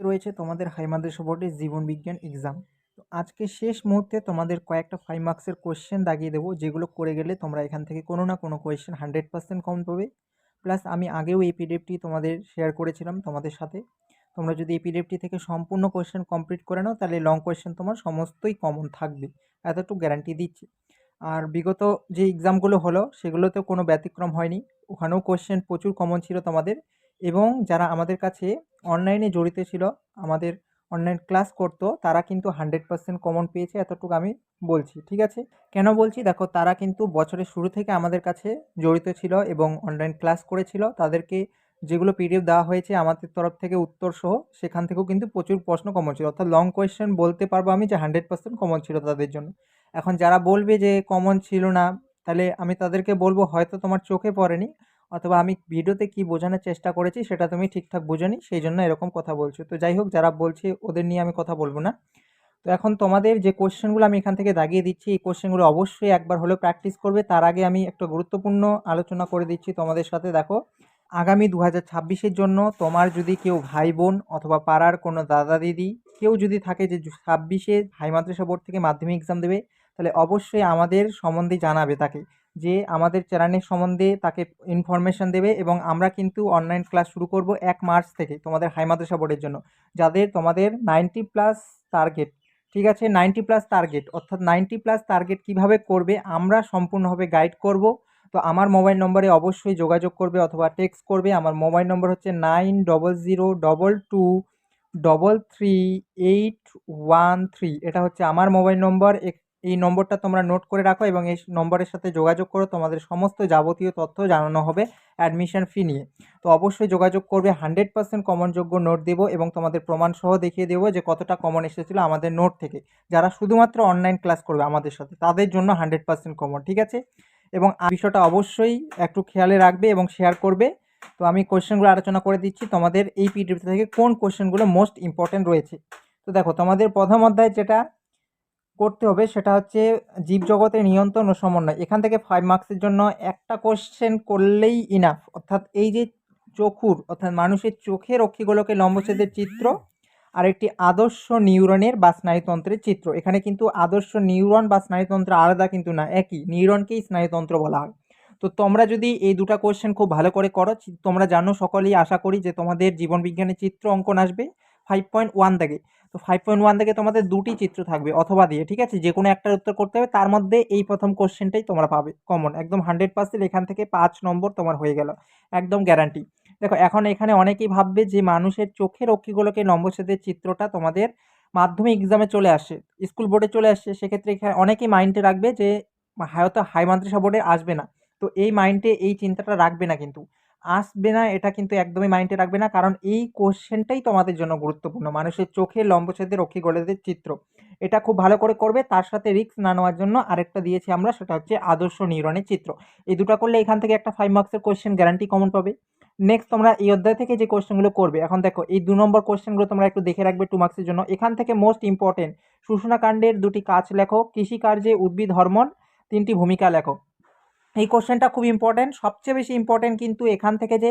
রয়েছে তোমাদের হাইমাদ্রাসা বোর্ডের জীবন বিজ্ঞান এক্সাম তো আজকে শেষ মুহূর্তে তোমাদের কয়েকটা ফাইভ মার্কসের কোয়েশ্চেন দাগিয়ে দেবো, যেগুলো করে গেলে তোমরা এখান থেকে কোনো না কোনো কোয়েশ্চেন হান্ড্রেড পার্সেন্ট কম পাবে। প্লাস আমি আগেও এই পিডিএফটি তোমাদের শেয়ার করেছিলাম তোমাদের সাথে। তোমরা যদি এই পিডিএফটি থেকে সম্পূর্ণ কোয়েশ্চেন কমপ্লিট করে নাও, তাহলে লং কোয়েশ্চেন তোমার সমস্তই কমন থাকবে। এতটুকু গ্যারান্টি দিচ্ছি। আর বিগত যে এক্সামগুলো হলো, সেগুলোতেও কোনো ব্যতিক্রম হয়নি। ওখানেও কোয়েশ্চেন প্রচুর কমন ছিল তোমাদের। এবং যারা আমাদের কাছে অনলাইনে জড়িত ছিল, আমাদের অনলাইন ক্লাস করতো, তারা কিন্তু হান্ড্রেড পার্সেন্ট কমন পেয়েছে এতটুকু আমি বলছি, ঠিক আছে? কেন বলছি? দেখো, তারা কিন্তু বছরের শুরু থেকে আমাদের কাছে জড়িত ছিল এবং অনলাইন ক্লাস করেছিল। তাদেরকে যেগুলো পিডিএফ দেওয়া হয়েছে আমাদের তরফ থেকে উত্তর সহ সেখান থেকেও কিন্তু প্রচুর প্রশ্ন কমন ছিল। অর্থাৎ লং কোয়েশ্চেন বলতে পারব আমি যে হান্ড্রেড পার্সেন্ট কমন ছিল তাদের জন্য। এখন যারা বলবে যে কমন ছিল না, তাহলে আমি তাদেরকে বলব হয়তো তোমার চোখে পড়েনি অথবা আমি ভিডিওতে কি বোঝানোর চেষ্টা করেছি সেটা তুমি ঠিকঠাক বোঝোনি, সেই জন্য এরকম কথা বলছো। তো যাই হোক, যারা বলছে ওদের নিয়ে আমি কথা বলব না। তো এখন তোমাদের যে কোশ্চেনগুলো আমি এখান থেকে দাগিয়ে দিচ্ছি, এই কোশ্চেনগুলো অবশ্যই একবার হলেও প্র্যাকটিস করবে। তার আগে আমি একটা গুরুত্বপূর্ণ আলোচনা করে দিচ্ছি তোমাদের সাথে, দেখো। আগামী দু হাজার ছাব্বিশের জন্য তোমার যদি কেউ ভাই বোন অথবা পাড়ার কোনো দাদা দিদি কেউ যদি থাকে যে ছাব্বিশে হাই মাদ্রাসা বোর্ড থেকে মাধ্যমিক এক্সাম দেবে, তাহলে অবশ্যই আমাদের সম্বন্ধে জানাবে তাকে। যে আমাদের চ্যানেলের সম্বন্ধে তাকে ইনফরমেশান দেবে এবং আমরা কিন্তু অনলাইন ক্লাস শুরু করব এক মার্চ থেকে তোমাদের হাই মাদ্রাসা বোর্ডের জন্য, যাদের তোমাদের নাইনটি প্লাস টার্গেট ঠিক আছে, নাইনটি প্লাস টার্গেট অর্থাৎ নাইনটি প্লাস টার্গেট কীভাবে করবে আমরা সম্পূর্ণভাবে গাইড করব। তো আমার মোবাইল নম্বরে অবশ্যই যোগাযোগ করবে অথবা টেক্সট করবে। আমার মোবাইল নম্বর হচ্ছে nine double zero double two double three eight one three এটা হচ্ছে আমার মোবাইল নম্বর। এই নম্বরটা তোমরা নোট করে রাখো এবং এই নম্বরের সাথে যোগাযোগ করো। তোমাদের সমস্ত যাবতীয় তথ্য জানানো হবে অ্যাডমিশন ফি নিয়ে। তো অবশ্যই যোগাযোগ করবে। হান্ড্রেড পার্সেন্ট কমনযোগ্য নোট দেবো এবং তোমাদের প্রমাণসহ দেখিয়ে দেবো যে কতটা কমন এসেছিল আমাদের নোট থেকে। যারা শুধুমাত্র অনলাইন ক্লাস করবে আমাদের সাথে, তাদের জন্য হান্ড্রেড পার্সেন্ট কমন ঠিক আছে? এবং বিষয়টা অবশ্যই একটু খেয়ালে রাখবে এবং শেয়ার করবে। তো আমি কোয়েশ্চেনগুলো আলোচনা করে দিচ্ছি। তোমাদের এই পিডিএফ থেকে কোন কোয়েশ্চেনগুলো মোস্ট ইম্পর্টেন্ট রয়েছে? তো দেখো, তোমাদের প্রথম অধ্যায় যেটা করতে হবে সেটা হচ্ছে জীবজগতের নিয়ন্ত্রণ ও সমন্বয়। এখান থেকে ফাইভ মার্কসের জন্য একটা কোশ্চেন করলেই ইনাফ অর্থাৎ এই যে চক্ষুর, অর্থাৎ মানুষের চোখের অক্ষিগুলোকে লম্বচ্ছেদের চিত্র আর একটি আদর্শ নিউরনের বা স্নায়ুতন্ত্রের চিত্র। এখানে কিন্তু আদর্শ নিউরন বা স্নায়ুতন্ত্র আলাদা কিন্তু না, একই। নিউরনকেই স্নায়ুতন্ত্র বলা হয়। তো তোমরা যদি এই দুটা কোয়েশ্চেন খুব ভালো করে করো তোমরা জানো সকলেই, আশা করি যে তোমাদের জীবন বিজ্ঞানের চিত্র অঙ্কন আসবে ফাইভ পয়েন্ট ওয়ান থেকে। তো ফাইভ পয়েন্ট ওয়ান থেকে তোমাদের দুটি চিত্র থাকবে, অথবা দিয়ে, ঠিক আছে? যে কোনো একটার উত্তর করতে হবে, তার মধ্যে এই প্রথম কোশ্চেনটাই তোমরা পাবে। কমন একদম হান্ড্রেড পার্সেন্ট এখান থেকে পাঁচ নম্বর তোমার হয়ে গেল। একদম গ্যারান্টি দেখো, এখন এখানে অনেকেই ভাববে যে মানুষের চোখের অক্ষিগুলোকে নম্বরছেদের চিত্রটা তোমাদের মাধ্যমিক এক্সামে চলে আসে, স্কুল বোর্ডে চলে আসছে সেক্ষেত্রে এখানে অনেকেই মাইন্ডে রাখবে যে হয়তো হাই মাদ্রাসা বোর্ডে আসবে না। তো এই মাইন্ডে এই চিন্তাটা রাখবে না কিন্তু। আসবে না, এটা কিন্তু একদমই মাইন্ডে রাখবে না, কারণ এই কোশ্চেনটাই তোমাদের জন্য গুরুত্বপূর্ণ, মানুষের চোখে লম্বচ্ছেদের গোলেদের চিত্র। এটা খুব ভালো করে করবে, তার সাথে রিক্স না নেওয়ার জন্য আরেকটা দিয়েছি আমরা, সেটা হচ্ছে আদর্শ নিউরনের চিত্র। এই দুটো করলে এখান থেকে একটা ফাইভ মার্কসের কোশ্চেন গ্যারান্টি কমন পাবে। নেক্সট তোমরা এই অধ্যায় থেকে যে কোশ্চেনগুলো করবে, এখন দেখো, এই দু নম্বর কোশ্চেনগুলো তোমরা একটু দেখে রাখবে টু মার্কসের জন্য। এখান থেকে মোস্ট ইম্পর্টেন্ট শুষণা কাণ্ডের দুটি কাজ লেখো কৃষিকার্যে উদ্ভিদ হরমোন, তিনটি ভূমিকা লেখো। এই কোশ্চেনটা খুব ইম্পর্টেন্ট সবচেয়ে বেশি ইম্পর্টেন্ট কিন্তু এখান থেকে যে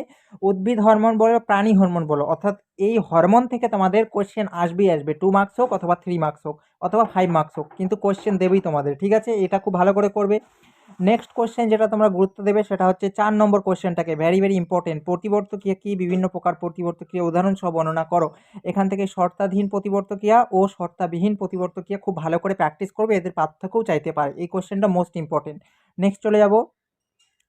উদ্ভিদ হরমোন বলো, প্রাণী হরমোন বলো, অর্থাৎ এই হরমোন থেকে তোমাদের কোশ্চেন আসবেই আসবে টু মার্কস হোক অথবা থ্রি মার্কস হোক, অথবা ফাইভ মার্কস হোক, কিন্তু কোশ্চেন দেবেই তোমাদের, ঠিক আছে? এটা খুব ভালো করে করবে। নেক্সট কোশ্চেন যেটা তোমরা গুরুত্ব দেবে সেটা হচ্ছে চার নম্বর কোশ্চেনটাকে ভেরি ভেরি ইম্পর্টেন্ট প্রতিবর্তক্রিয়া কী, বিভিন্ন প্রকার প্রতিবর্তক্রিয়া উদাহরণ সহ বর্ণনা করো। এখান থেকে শর্তাধীন প্রতিবর্তক্রিয়া ও শর্তাবিহীন প্রতিবর্তক্রিয়া খুব ভালো করে প্র্যাকটিস করবে, এদের পার্থক্যও চাইতে পারে। এই কোশ্চেনটা মোস্ট ইম্পর্টেন্ট নেক্সট চলে যাব।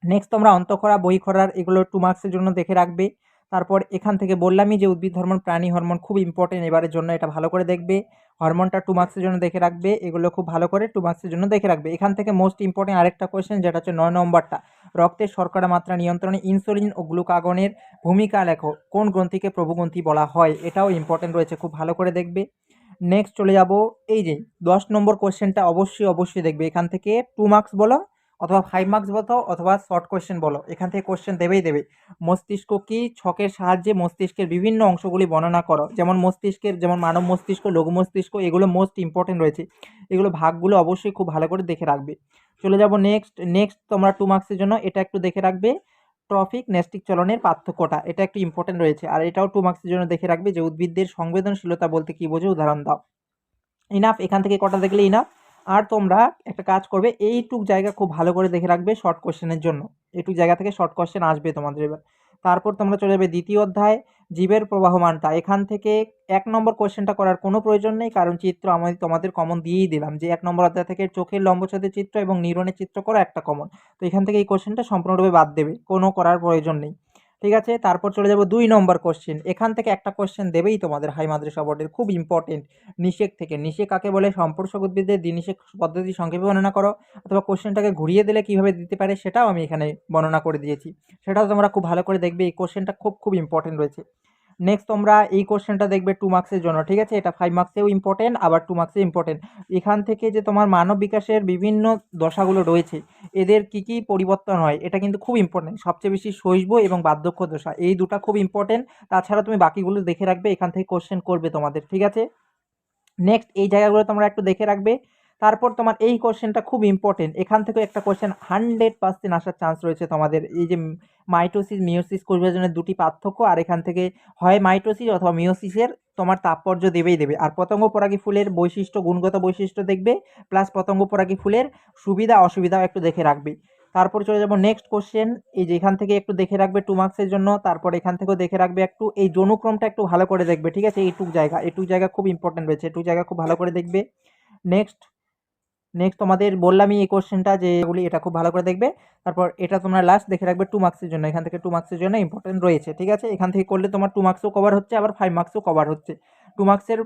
নেক্সট তোমরা অন্তঃখরা বই খরার এগুলো টু মার্কসের জন্য দেখে রাখবে। তারপর এখান থেকে বললামই যে উদ্ভিদ হরমোন, প্রাণী হরমোন খুব ইম্পর্টেন্ট এবারের জন্য, এটা ভালো করে দেখবে। হরমোনটা টু মার্কসের জন্য দেখে রাখবে, এগুলো খুব ভালো করে টু মার্কসের জন্য দেখে রাখবে। এখান থেকে মোস্ট ইম্পর্টেন্ট আরেকটা কোয়েশ্চেন যেটা হচ্ছে নয় নম্বরটা। রক্তের শর্করা মাত্রা নিয়ন্ত্রণে ইনসুলিন ও গ্লুকাগনের ভূমিকা লেখো, কোন গ্রন্থিকে প্রভুগ্রন্থি বলা হয়, এটাও ইম্পর্টেন্ট রয়েছে, খুব ভালো করে দেখবে। নেক্সট চলে যাব, এই যে দশ নম্বর কোয়েশ্চেনটা অবশ্যই অবশ্যই দেখবে। এখান থেকে টু মার্কস বলো অথবা ফাইভ মার্কস বলো অথবা শর্ট কোয়েশ্চেন বলো। এখান থেকে কোয়েশ্চেন দেবেই দেবে। মস্তিষ্ক কি ছকের সাহায্যে মস্তিষ্কের বিভিন্ন অংশগুলি বর্ণনা করো? যেমন মস্তিষ্কের, যেমন মানব মস্তিষ্ক, লঘু মস্তিষ্ক, এগুলো মোস্ট ইম্পর্টেন্ট রয়েছে। এগুলো ভাগগুলো অবশ্যই খুব ভালো করে দেখে রাখবে। চলে যাব নেক্সট নেক্সট তোমরা টু মার্কসের জন্য এটা একটু দেখে রাখবে। ট্রফিক নেস্টিক চলনের পার্থক্যটা, এটা একটু ইম্পর্টেন্ট রয়েছে। আর এটাও টু মার্কসের জন্য দেখে রাখবে যে উদ্ভিদদের সংবেদনশীলতা বলতে কী বোঝো? উদাহরণ দাও। ইনাফ এখান থেকে কটা দেখলে ইনাফ আর তোমরা একটা কাজ করবে, এইটুক জায়গা খুব ভালো করে দেখে রাখবে শর্ট কোশ্চেনের জন্য। এইটুক জায়গা থেকে শর্ট কোশ্চেন আসবে তোমাদের এবার। তারপর তোমরা চলে যাবে দ্বিতীয় অধ্যায়, জীবের প্রবাহমানটা। এখান থেকে এক নম্বর কোশ্চেনটা করার কোনো প্রয়োজন নেই, কারণ চিত্র আমি তোমাদের কমন দিয়েই দিলাম যে এক নম্বর অধ্যায় থেকে চোখের লম্বচ্ছেদের চিত্র এবং নিউরনের চিত্র করা একটা কমন তো এখান থেকে এই কোশ্চেনটা সম্পূর্ণরূপে বাদ দেবে, কোনো করার প্রয়োজন নেই। ঠিক আছে? তারপর চলে যাব দুই নম্বর কোশ্চেন এখান থেকে একটা কোশ্চেন দেবেই তোমাদের, হাই মাদ্রাসা বোর্ডের খুব ইম্পর্টেন্ট নিষেক থেকে। নিষেক কাকে বলে? সম্পর্ষক উদ্ভিদের দ্বিনিষেক পদ্ধতি সংক্ষেপে বর্ণনা করো। অথবা কোশ্চেনটাকে ঘুরিয়ে দিলে কীভাবে দিতে পারে সেটাও আমি এখানে বর্ণনা করে দিয়েছি। সেটাও তোমরা খুব ভালো করে দেখবে। এই কোশ্চেনটা খুব খুব ইম্পর্টেন্ট রয়েছে। নেক্সট তোমরা এই কোশ্চেনটা দেখবে টু মার্কসের জন্য, ঠিক আছে? এটা ফাইভ মার্কসেও ইম্পর্টেন্ট আবার টু মার্কসেও ইম্পর্টেন্ট এখান থেকে যে তোমার মানব বিকাশের বিভিন্ন দশাগুলো রয়েছে, এদের কি কি পরিবর্তন হয়, এটা কিন্তু খুব ইম্পর্টেন্ট সবচেয়ে বেশি শৈশব এবং বার্ধক্য দশা, এই দুটা খুব ইম্পর্টেন্ট তাছাড়া তুমি বাকিগুলো দেখে রাখবে, এখান থেকে কোশ্চেন করবে তোমাদের, ঠিক আছে? নেক্সট এই জায়গাগুলো তোমরা একটু দেখে রাখবে। তারপর তোমার এই কোশ্চেনটা খুব ইম্পর্টেন্ট এখান থেকেও একটা কোশ্চেন হান্ড্রেড পার্সেন্ট আসার চান্স রয়েছে তোমাদের। এই যে মাইটোসিস মিওসিস কোষবিভাজনের দুটি পার্থক্য, আর এখান থেকে হয় মাইটোসিস অথবা মিওসিসের তোমার তাৎপর্য দেবেই দেবে। আর পতঙ্গ পরাগী ফুলের বৈশিষ্ট্য, গুণগত বৈশিষ্ট্য দেখবে প্লাস পতঙ্গ পরাগী ফুলের সুবিধা, অসুবিধাও একটু দেখে রাখবে। তারপর চলে যাব নেক্সট কোশ্চেন এই যে এখান থেকে একটু দেখে রাখবে টু মার্কসের জন্য, তারপর এখান থেকেও দেখে রাখবে একটু, এই যৌনুক্রমটা একটু ভালো করে দেখবে, ঠিক আছে? এইটুক জায়গা এইটুক জায়গা খুব ইম্পর্টেন্ট রয়েছে এটুক জায়গা খুব ভালো করে দেখবে। নেক্সট নেক্সট তোমাদের বললামই এই কোশ্চেনটা যে এগুলি এটা খুব ভালো করে দেখবে। তারপর এটা তোমরা লাস্ট দেখে রাখবে টু মার্কসের জন্য। এখান থেকে টু মার্কসের জন্য ইম্পর্টেন্ট রয়েছে, ঠিক আছে? এখান থেকে করলে তোমার টু মার্কসও কভার হচ্ছে, আবার ফাইভ মার্কসও কভার হচ্ছে। টু মার্কসের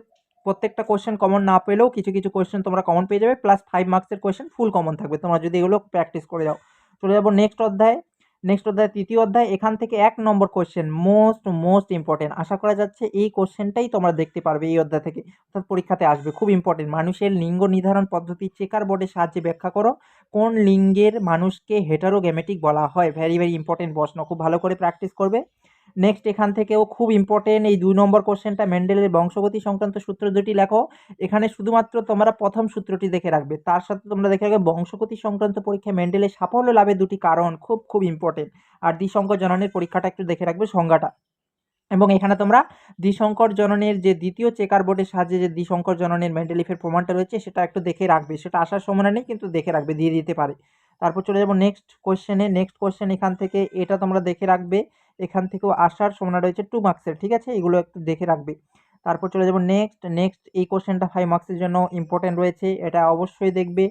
প্রত্যেকটা কোশ্চেন কমন না পেলেও কিছু কিছু কোশ্চেন তোমরা কমন পেয়ে যাবে প্লাস ফাইভ মার্কসের কোশ্চেন ফুল কমন থাকবে। তোমরা যদি এগুলো প্র্যাকটিস করে যাও। চলে যাব নেক্সট অধ্যায়। নেক্সট অধ্যায়, তৃতীয় অধ্যায়, এখান থেকে এক নম্বর কোশ্চেন মোস্ট মোস্ট ইম্পর্টেন্ট আশা করা যাচ্ছে এই কোশ্চেনটাই তোমরা দেখতে পারবে এই অধ্যায় থেকে। অর্থাৎ পরীক্ষাতে আসবে, খুব ইম্পর্টেন্ট মানুষের লিঙ্গ নির্ধারণ পদ্ধতি চেকার বোর্ডের সাহায্যে ব্যাখ্যা করো। কোন লিঙ্গের মানুষকে হেটারোগ্যামেটিক বলা হয়? ভেরি ভেরি ইম্পর্টেন্ট প্রশ্ন। খুব ভালো করে প্র্যাকটিস করবে। নেক্সট এখান থেকেও খুব ইম্পর্টেন্ট এই দুই নম্বর কোশ্চেনটা মেন্ডেলের বংশগতি সংক্রান্ত সূত্র দুটি লেখো। এখানে শুধুমাত্র তোমরা প্রথম সূত্রটি দেখে রাখবে। তার সাথে তোমরা দেখে রাখবে বংশগতি সংক্রান্ত পরীক্ষায় মেন্ডেলের সাফল্য লাভের দুটি কারণ খুব খুব ইম্পর্টেন্ট আর দ্বিসংকর জননের পরীক্ষাটা একটু দেখে রাখবে সংজ্ঞাটা। এবং এখানে তোমরা দ্বিশঙ্কর জননের যে দ্বিতীয় চেকার বোর্ডের সাহায্যে যে দ্বিসংকর জননের মেন্ডেলিফের প্রমাণটা রয়েছে, সেটা একটু দেখে রাখবে। সেটা আসার সময় নেই, কিন্তু দেখে রাখবে, দিয়ে দিতে পারে। তারপর চলে যাব নেক্সট কোশ্চেনে নেক্সট কোশ্চেন এখান থেকে এটা তোমরা দেখে রাখবে। এখান থেকেও আসার সম্ভাবনা রয়েছে টু মার্কসের ঠিক আছে? এগুলো একটু দেখে রাখবে। তারপর চলে যাব নেক্সট নেক্সট এই কোশ্চেনটা ফাইভ মার্কসের জন্য ইম্পর্টেন্ট রয়েছে, এটা অবশ্যই দেখবে।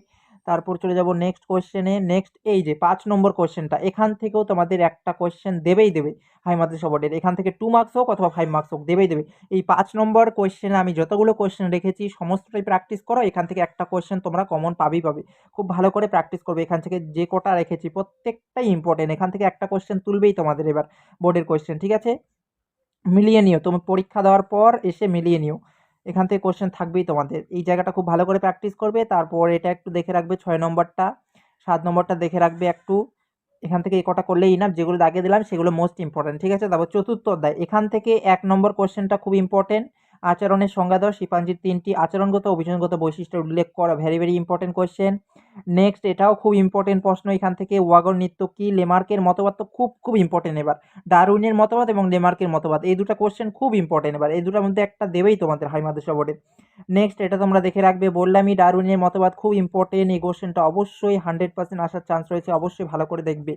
তারপর চলে যাব নেক্সট কোশ্চেনে নেক্সট এই যে পাঁচ নম্বর কোশ্চেনটা এখান থেকেও তোমাদের একটা কোশ্চেন দেবেই দেবে। হাই মাদ্রাসা বোর্ডের এখান থেকে টু মার্কস হোক অথবা ফাইভ মার্কস হোক, দেবেই দেবে। এই পাঁচ নম্বর কোশ্চেনে আমি যতগুলো কোশ্চেন রেখেছি, সমস্তটাই প্র্যাকটিস করো, এখান থেকে একটা কোশ্চেন তোমরা কমন পাবেই পাবে। খুব ভালো করে প্র্যাকটিস করবে। এখান থেকে যে কটা রেখেছি, প্রত্যেকটাই ইম্পর্টেন্ট এখান থেকে একটা কোশ্চেন তুলবেই তোমাদের এবার বোর্ডের কোশ্চেন ঠিক আছে? মিলিয়ে নিও। তুমি পরীক্ষা দেওয়ার পর এসে মিলিয়ে নিও। এখান থেকে কোশ্চেন থাকবেই তোমাদের। এই জায়গাটা খুব ভালো করে প্র্যাকটিস করবে, তারপর এটা একটু দেখে রাখবে ছয় নম্বরটা, সাত নম্বরটা দেখে রাখবে একটু। এখান থেকে এই কটা করলেই না যেগুলো আগে দিলাম সেগুলো মোস্ট ইম্পর্টেন্ট ঠিক আছে? তারপর চতুর্থ অধ্যায়, এখান থেকে এক নম্বর কোশ্চেনটা খুব ইম্পর্টেন্ট আচরণের সংজ্ঞা দাও শিপাঞ্জির তিনটি আচরণগত অভিযোগগত বৈশিষ্ট্য উল্লেখ করা। Very very important question next এটাও খুব ইম্পর্টেন্ট প্রশ্ন এখান থেকে। ওয়াগন নৃত্য কি? লেমার্কের মতবাদ তো খুব খুব ইম্পর্টেন্ট এবার। ডারউইনের মতবাদ এবং লেমার্কের মতবাদ, এই দুটো কোশ্চেন খুব ইম্পর্টেন্ট এবার। এই দুটোর মধ্যে একটা দেবেই তোমাদের হাই মাদ্রাসা বোর্ডে। নেক্সট এটা তোমরা দেখে রাখবে। বললামই ডারউইনের মতবাদ খুব ইম্পর্টেন্ট এই কোশ্চেনটা অবশ্যই হান্ড্রেড পার্সেন্ট আসার চান্স রয়েছে। অবশ্যই ভালো করে দেখবে।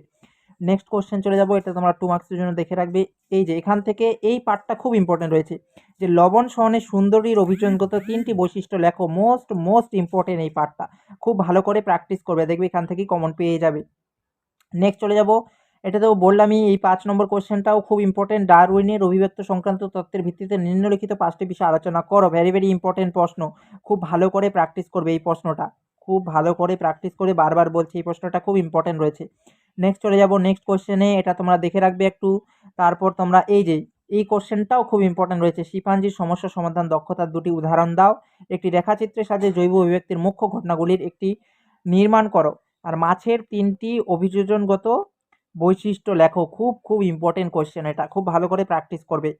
নেক্সট কোশ্চেন চলে যাব, এটা তোমরা টু মার্কসের জন্য দেখে রাখবে। এই যে, এখান থেকে এই পার্টটা খুব ইম্পর্টেন্ট রয়েছে, যে লবণ সহনের সুন্দরীর অভিযোগগত তিনটি বৈশিষ্ট্য লেখো। মোস্ট মোস্ট ইম্পর্টেন্ট এই পার্টটা খুব ভালো করে প্র্যাকটিস করবে, দেখবে এখান থেকেই কমন পেয়ে যাবে। নেক্সট চলে যাব, এটা তো বললামই, এই পাঁচ নম্বর কোশ্চেনটাও খুব ইম্পর্টেন্ট ডারউইনের অভিব্যক্ত সংক্রান্ত তত্ত্বের ভিত্তিতে নিম্নলিখিত পাঁচটি বিষয় আলোচনা করো। ভেরি ভেরি ইম্পর্টেন্ট প্রশ্ন। খুব ভালো করে প্র্যাকটিস করবে এই প্রশ্নটা। খুব ভালো করে প্র্যাকটিস করে বারবার বলছি, এই প্রশ্নটা খুব ইম্পর্টেন্ট রয়েছে। নেক্সট চলে যাব নেক্সট কোশ্চেনে এটা তোমরা দেখে রাখবে একটু। তারপর তোমরা এই যে, এই কোশ্চেনটাও খুব ইম্পর্টেন্ট রয়েছে। শিপাঞ্জির সমস্যা সমাধান দক্ষতার দুটি উদাহরণ দাও। একটি রেখাচিত্রের সাহায্যে জৈব অভিব্যক্তির মুখ্য ঘটনাগুলির একটি নির্মাণ করো। আর মাছের তিনটি অভিযোজনগত বৈশিষ্ট্য লেখো। খুব খুব ইম্পর্টেন্ট কোশ্চেন এটা। খুব ভালো করে প্র্যাকটিস করবে।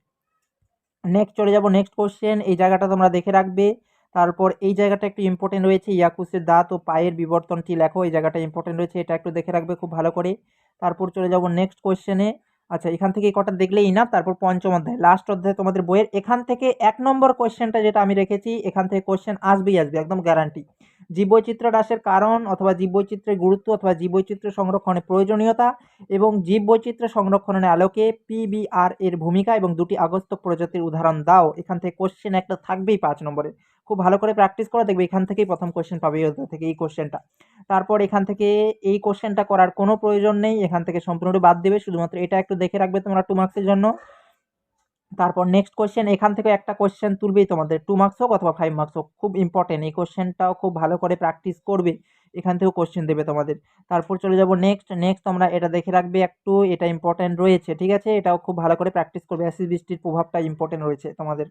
নেক্সট চলে যাব নেক্সট কোশ্চেন এই জায়গাটা তোমরা দেখে রাখবে। তারপর এই জায়গাটা একটু ইম্পর্টেন্ট রয়েছে ইয়াকুসের দাঁত ও পায়ের বিবর্তনটি লেখো, এই জায়গাটা ইম্পর্টেন্ট রয়েছে, এটা একটু দেখে রাখবে খুব ভালো করে। তারপর চলে যাব নেক্সট কোয়েশ্চেনে আচ্ছা এখান থেকে কটা দেখলেই না, তারপর পঞ্চম অধ্যায়। লাস্ট অধ্যায় তোমাদের বইয়ের, এখান থেকে এক নম্বর কোয়েশ্চেনটা যেটা আমি রেখেছি, এখান থেকে কোয়েশ্চেন আসবেই আসবে, একদম গ্যারান্টি জীববৈচিত্র্য হ্রাসের কারণ অথবা জীববৈচিত্র্যের গুরুত্ব অথবা জীববৈচিত্র্য সংরক্ষণের প্রয়োজনীয়তা এবং জীববৈচিত্র্য সংরক্ষণের আলোকে পিবিআর এর ভূমিকা এবং দুটি আগস্ত প্রজাতির উদাহরণ দাও। এখান থেকে কোশ্চেন একটা থাকবেই পাঁচ নম্বরে। খুব ভালো করে প্র্যাকটিস করো, দেখবে এখান থেকেই প্রথম কোশ্চেন পাবে থেকে এই কোশ্চেনটা তারপর এখান থেকে এই কোশ্চেনটা করার কোনো প্রয়োজন নেই, এখান থেকে সম্পূর্ণরূপে বাদ দেবে, শুধুমাত্র এটা একটু দেখে রাখবে তোমরা টু মার্কসের জন্য। তারপর নেক্সট কোশ্চেন এখান থেকে একটা কোশ্চেন তুলবেই তোমাদের টু মার্কস হোক অথবা ফাইভ মার্কস হোক, খুব ইম্পর্টেন্ট এই কোশ্চেনটাও খুব ভালো করে প্র্যাকটিস করবে, এখান থেকেও কোশ্চেন দেবে তোমাদের। তারপর চলে যাব নেক্সট নেক্সট তোমরা এটা দেখে রাখবে একটু, এটা ইম্পর্টেন্ট রয়েছে, ঠিক আছে? এটাও খুব ভালো করে প্র্যাকটিস করবে অ্যাসিড বৃষ্টির প্রভাবটা ইম্পর্টেন্ট রয়েছে তোমাদের।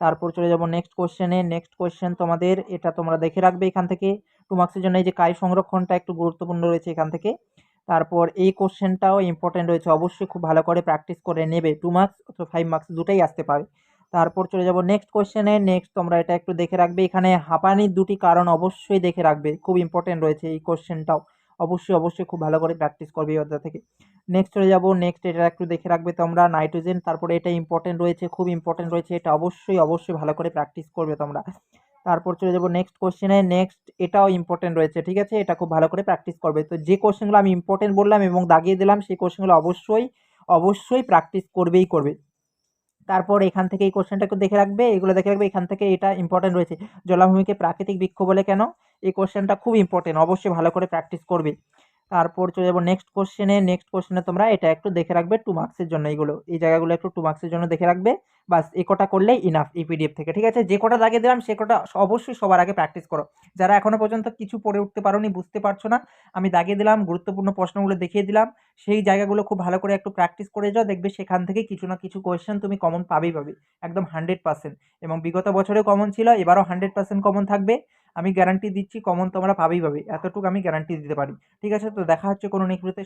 তারপর চলে যাব নেক্সট কোশ্চেনে নেক্সট কোশ্চেন তোমাদের, এটা তোমরা দেখে রাখবে এখান থেকে টু মার্কসের জন্য এই যে কায় সংরক্ষণটা একটু গুরুত্বপূর্ণ রয়েছে এখান থেকে। তারপর এই কোশ্চেনটাও ইম্পর্টেন্ট রয়েছে। অবশ্যই খুব ভালো করে প্র্যাকটিস করে নেবে। টু মার্কস অথবা ফাইভ মার্কস দুটাই আসতে পারে। তারপর চলে যাব নেক্সট কোশ্চেনে নেক্সট তোমরা এটা একটু দেখে রাখবে। এখানে হাঁপানির দুটি কারণ অবশ্যই দেখে রাখবে। খুব ইম্পর্টেন্ট রয়েছে এই কোশ্চেনটাও অবশ্যই অবশ্যই খুব ভালো করে প্র্যাকটিস করবে এই অধ্যায় থেকে। নেক্সট চলে যাব। নেক্সট এটা একটু দেখে রাখবে তোমরা। নাইট্রোজেন তারপরে এটা ইম্পর্টেন্ট রয়েছে, খুব ইম্পর্টেন্ট রয়েছে। এটা অবশ্যই অবশ্যই ভালো করে প্র্যাকটিস করবে তোমরা। তারপর চলে যাব নেক্সট কোশ্চেনে নেক্সট এটাও ইম্পর্টেন্ট রয়েছে, ঠিক আছে? এটা খুব ভালো করে প্র্যাকটিস করবে। তো যে কোশ্চেনগুলো আমি ইম্পর্টেন্ট বললাম এবং দাগিয়ে দিলাম, সেই কোশ্চেনগুলো অবশ্যই অবশ্যই প্র্যাকটিস করবেই করবে। তারপর এখান থেকে এই কোশ্চেনটা একটু দেখে রাখবে, এগুলো দেখে রাখবে, এখান থেকে এটা ইম্পর্টেন্ট রয়েছে। জলাভূমিকে প্রাকৃতিক বৃক্ষ বলে কেন? এই কোশ্চেনটা খুব ইম্পর্টেন্ট অবশ্যই ভালো করে প্র্যাকটিস করবে। তারপর চলে যাব নেক্সট কোশ্চেনে নেক্সট কোশ্চেনে তোমরা এটা একটু দেখে রাখবে টু মার্কসের জন্য এইগুলো এই জায়গাগুলো একটু টু মার্কসের জন্য দেখে রাখবে। বাস এই কটা করলেই ইনাফ এই পিডিএফ থেকে, ঠিক আছে? যে কটা দাগে দিলাম, সে কটা অবশ্যই সবার আগে প্র্যাকটিস করো। যারা এখনও পর্যন্ত কিছু পড়ে উঠতে পারোনি, বুঝতে পারছ না, আমি দাগিয়ে দিলাম, গুরুত্বপূর্ণ প্রশ্নগুলো দেখিয়ে দিলাম, সেই জায়গাগুলো খুব ভালো করে একটু প্র্যাকটিস করে যাও, দেখবে সেখান থেকে কিছু না কিছু কোয়েশ্চেন তুমি কমন পাবেই পাবে, একদম হান্ড্রেড পার্সেন্ট এবং বিগত বছরেও কমন ছিল, এবারও হান্ড্রেড পার্সেন্ট কমন থাকবে। আমি গ্যারান্টি দিচ্ছি কমন তোমরা পাবেই পাবে, এতটুকু আমি গ্যারান্টি দিতে পারি, ঠিক আছে? তো দেখা হচ্ছে কোনো নেক্সট